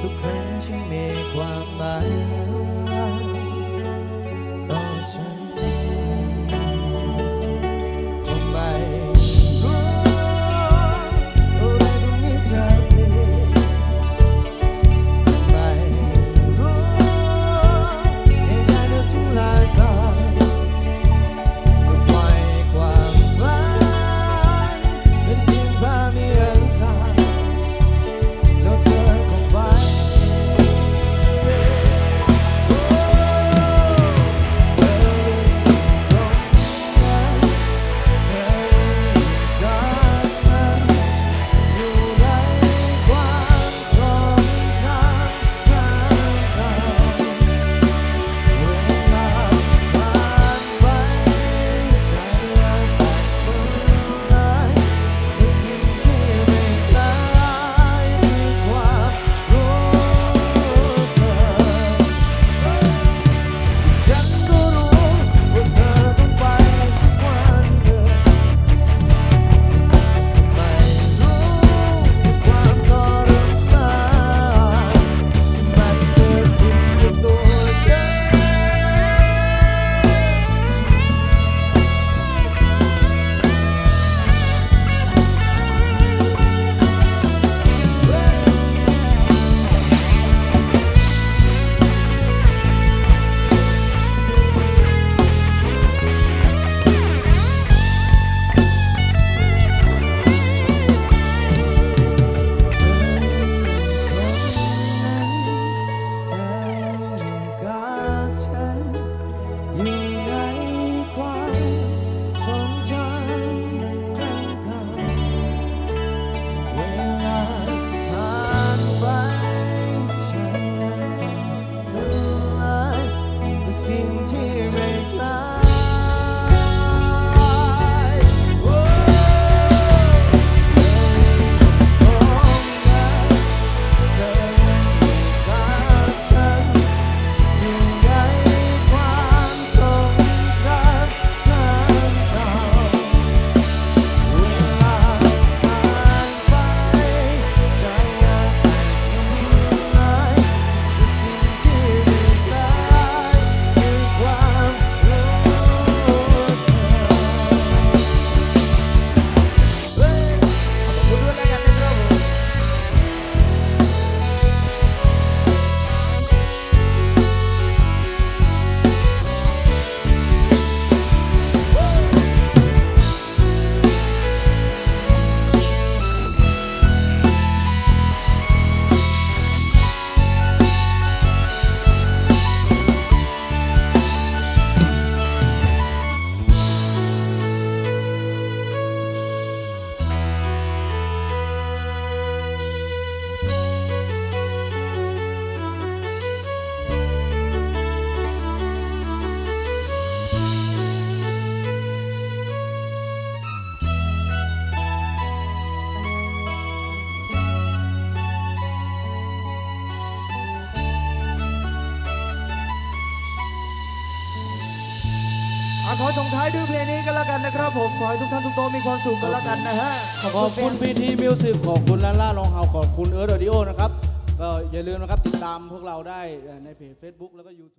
to cry. ขอส่งท้ายด้วยเพลงนี้กันแล้วกันนะครับผม ขอให้ทุกท่านทุกโต๊ะมีความสุขกันแล้วกันนะฮะ ขอบคุณพีทีมิวสิกขอบคุณลาล่าลองเฮาขอบคุณเอิร์ดอดิโอนะครับ ก็อย่าลืมนะครับ ติดตามพวกเราได้ในเพจ Facebook แล้วก็ YouTube